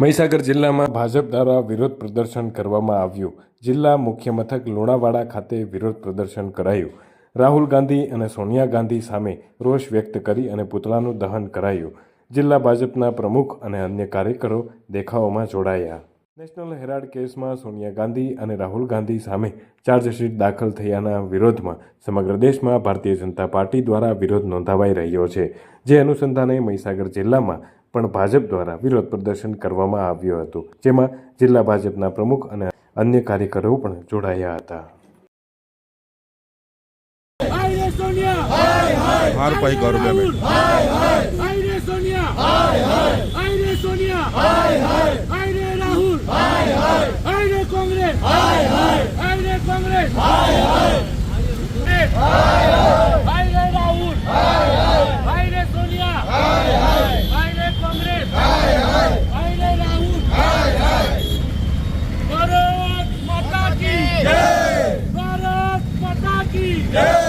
મહીસાગર જિલ્લામાં ભાજપ દ્વારા વિરોધ પ્રદર્શન કરવામાં આવ્યું. જિલ્લા મુખ્ય મથક લુણાવાડા ખાતે વિરોધ પ્રદર્શન કરાયું. રાહુલ ગાંધી અને સોનિયા ગાંધી સામે રોષ વ્યક્ત કરી અને પુતળાનું દહન કરાયું. જિલ્લા ભાજપના પ્રમુખ અને અન્ય કાર્યકરો દેખાવોમાં જોડાયા. નેશનલ હેરાલ્ડ કેસમાં સોનિયા ગાંધી અને રાહુલ ગાંધી સામે ચાર્જશીટ દાખલ થયાના વિરોધમાં સમગ્ર દેશમાં ભારતીય જનતા પાર્ટી દ્વારા વિરોધ નોંધાવાઈ રહ્યો છે. જે અનુસંધાને મહીસાગર જિલ્લામાં પણ ભાજપ દ્વારા વિરોધ પ્રદર્શન કરવામાં આવ્યું હતું જેમાં જિલ્લા ભાજપના પ્રમુખ અને અન્ય કાર્યકરો પણ જોડાયા હતા હાર પાઈ ગવર્મેન્ટ Yeah.